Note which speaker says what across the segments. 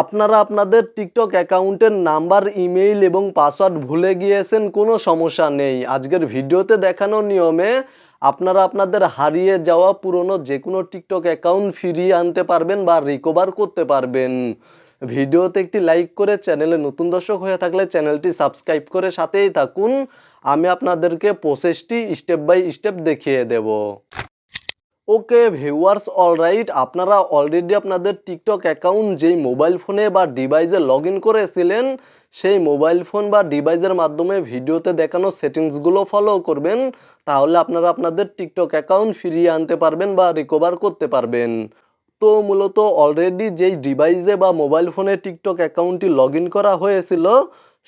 Speaker 1: আপনারা আপনাদের টিকটক অ্যাকাউন্টের নাম্বার, ইমেইল এবং পাসওয়ার্ড ভুলে গিয়েছেন, কোনো সমস্যা নেই। আজকের ভিডিওতে দেখানো নিয়মে আপনারা আপনাদের হারিয়ে যাওয়া পুরনো যে কোনো টিকটক অ্যাকাউন্ট ফিরিয়ে আনতে পারবেন বা রিকভার করতে পারবেন। ভিডিওতে একটি লাইক করে চ্যানেলে নতুন দর্শক হয়ে থাকলে চ্যানেলটি সাবস্ক্রাইব করে সাথেই থাকুন। আমি আপনাদেরকে প্রসেসটি স্টেপ বাই স্টেপ দেখিয়ে দেবো। ওকে ভিউয়ার্স অলরাইট আপনারা অলরেডি আপনাদের টিকটক অ্যাকাউন্ট যেই মোবাইল ফোনে বা ডিভাইসে লগ করেছিলেন, সেই মোবাইল ফোন বা ডিভাইসের মাধ্যমে ভিডিওতে দেখানো সেটিংসগুলো ফলো করবেন, তাহলে আপনারা আপনাদের টিকটক অ্যাকাউন্ট ফিরিয়ে আনতে পারবেন বা রিকভার করতে পারবেন। তো মূলত অলরেডি যেই ডিভাইসে বা মোবাইল ফোনে টিকটক অ্যাকাউন্টটি লগ করা হয়েছিল,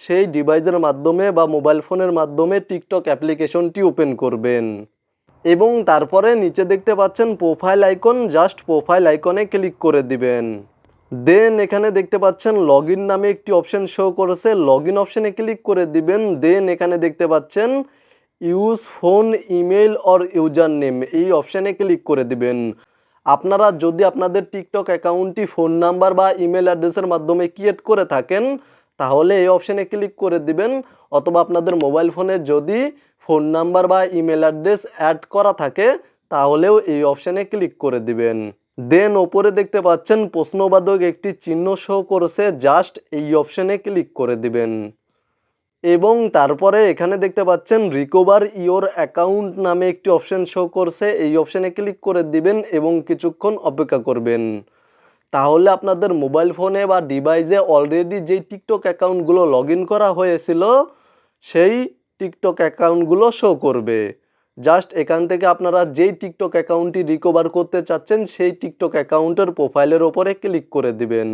Speaker 1: সেই ডিভাইসের মাধ্যমে বা মোবাইল ফোনের মাধ্যমে টিকটক অ্যাপ্লিকেশনটি ওপেন করবেন। এবং তারপরে নিচে দেখতে পাচ্ছেন প্রোফাইল আইকন জাস্ট প্রোফাইল আইকনে ক্লিক করে দিবেন। দেন এখানে দেখতে পাচ্ছেন লগ নামে একটি অপশন শো করেছে। লগ ইন অপশানে ক্লিক করে দিবেন। দেন এখানে দেখতে পাচ্ছেন use phone email or username এই অপশানে ক্লিক করে দিবেন। আপনারা যদি আপনাদের টিকটক অ্যাকাউন্টটি ফোন নাম্বার বা ইমেল অ্যাড্রেসের মাধ্যমে ক্রিয়েট করে থাকেন তাহলে এই অপশানে ক্লিক করে দিবেন, অথবা আপনাদের মোবাইল ফোনে যদি ফোন নাম্বার বা ইমেল অ্যাড্রেস অ্যাড করা থাকে, তাহলেও এই অপশানে ক্লিক করে দিবেন। দেন ওপরে দেখতে পাচ্ছেন, প্রশ্নবাদক একটি চিহ্ন শো করেছে জাস্ট এই অপশানে ক্লিক করে দিবেন। এবং তারপরে এখানে দেখতে পাচ্ছেন রিকভার ইওর অ্যাকাউন্ট নামে একটি অপশান শো করছে, এই অপশানে ক্লিক করে দিবেন এবং কিছুক্ষণ অপেক্ষা করবেন। তাহলে আপনাদের মোবাইল ফোনে বা ডিভাইসে অলরেডি যেই টিকটক অ্যাকাউন্টগুলো লগ করা হয়েছিল, সেই টিকটক অ্যাকাউন্টগুলো শো করবে। জাস্ট এখান থেকে আপনারা যেই টিকটক অ্যাকাউন্টটি রিকভার করতে চাচ্ছেন, সেই টিকটক অ্যাকাউন্টের প্রোফাইলের ওপরে ক্লিক করে দিবেন।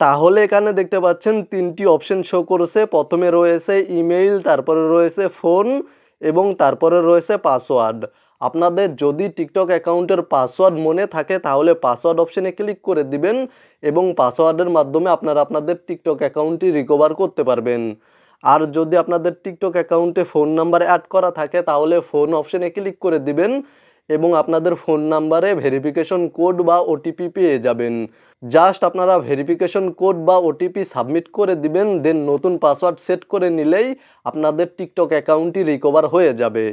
Speaker 1: তাহলে এখানে দেখতে পাচ্ছেন তিনটি অপশন শো করেছে। প্রথমে রয়েছে ইমেইল তারপরে রয়েছে ফোন এবং তারপরে রয়েছে পাসওয়ার্ড আপনাদের যদি টিকটক অ্যাকাউন্টের পাসওয়ার্ড মনে থাকে, তাহলে পাসওয়ার্ড অপশানে ক্লিক করে দিবেন এবং পাসওয়ার্ডের মাধ্যমে আপনারা আপনাদের টিকটক অ্যাকাউন্টটি রিকভার করতে পারবেন। আর যদি আপনাদের টিকটক অ্যাকাউন্টে ফোন নাম্বার অ্যাড করা থাকে, তাহলে ফোন অপশানে ক্লিক করে দিবেন এবং আপনাদের ফোন নাম্বারে ভেরিফিকেশন কোড বা ওটিপি পেয়ে যাবেন। জাস্ট আপনারা ভেরিফিকেশন কোড বা ওটিপি সাবমিট করে দিবেন দেন নতুন পাসওয়ার্ড সেট করে নিলেই আপনাদের টিকটক অ্যাকাউন্টটি রিকভার হয়ে যাবে।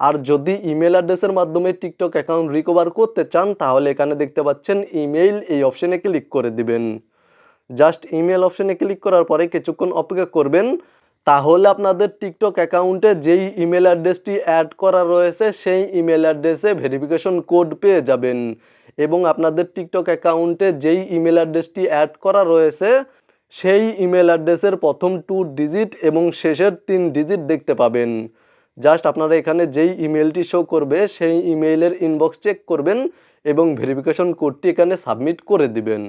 Speaker 1: আর যদি ইমেল অ্যাড্রেসের মাধ্যমে টিকটক অ্যাকাউন্ট রিকভার করতে চান, তাহলে এখানে দেখতে পাচ্ছেন ইমেইল এই অপশানে ক্লিক করে দিবেন। জাস্ট ইমেল অপশানে ক্লিক করার পরে কিছুক্ষণ অপেক্ষা করবেন। তাহলে আপনাদের টিকটক অ্যাকাউন্টে যেই ইমেল অ্যাড্রেসটি অ্যাড করা রয়েছে, সেই ইমেল অ্যাড্রেসে ভেরিফিকেশন কোড পেয়ে যাবেন। এবং আপনাদের টিকটক অ্যাকাউন্টে যেই ইমেল অ্যাড্রেসটি অ্যাড করা রয়েছে, সেই ইমেল অ্যাড্রেসের প্রথম টু ডিজিট এবং শেষের তিন ডিজিট দেখতে পাবেন। জাস্ট আপনারা এখানে যেই ইমেলটি শো করবে, সেই ইমেইলের ইনবক্স চেক করবেন এবং ভেরিফিকেশন কোডটি এখানে সাবমিট করে দিবেন।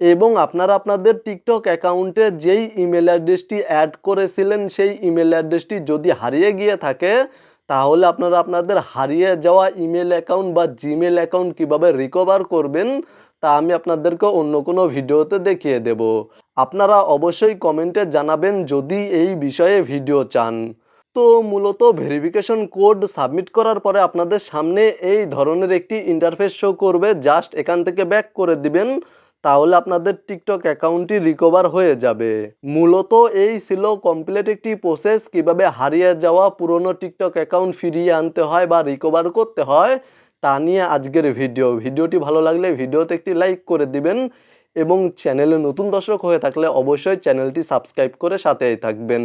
Speaker 1: এবং আপনারা আপনাদের টিকটক অ্যাকাউন্টে যেই ইমেল অ্যাড্রেসটি অ্যাড করেছিলেন, সেই ইমেল অ্যাড্রেসটি যদি হারিয়ে গিয়ে থাকে, তাহলে আপনারা আপনাদের হারিয়ে যাওয়া ইমেল অ্যাকাউন্ট বা জিমেল অ্যাকাউন্ট কীভাবে রিকভার করবেন, তা আমি আপনাদেরকে অন্য কোনো ভিডিওতে দেখিয়ে দেব। আপনারা অবশ্যই কমেন্টে জানাবেন যদি এই বিষয়ে ভিডিও চান। তো মূলত ভেরিফিকেশন কোড সাবমিট করার পরে আপনাদের সামনে এই ধরনের একটি ইন্টারফেস শো করবে। জাস্ট এখান থেকে ব্যাক করে দিবেন, তাহলে আপনাদের টিকটক অ্যাকাউন্টটি রিকভার হয়ে যাবে। মূলত এই ছিল কমপ্লিট একটি প্রসেস কীভাবে হারিয়ে যাওয়া পুরনো টিকটক অ্যাকাউন্ট ফিরিয়ে আনতে হয় বা রিকভার করতে হয়, তা নিয়ে আজকের ভিডিও ভিডিওটি ভালো লাগলে ভিডিওতে একটি লাইক করে দিবেন এবং চ্যানেলে নতুন দর্শক হয়ে থাকলে অবশ্যই চ্যানেলটি সাবস্ক্রাইব করে সাথেই থাকবেন।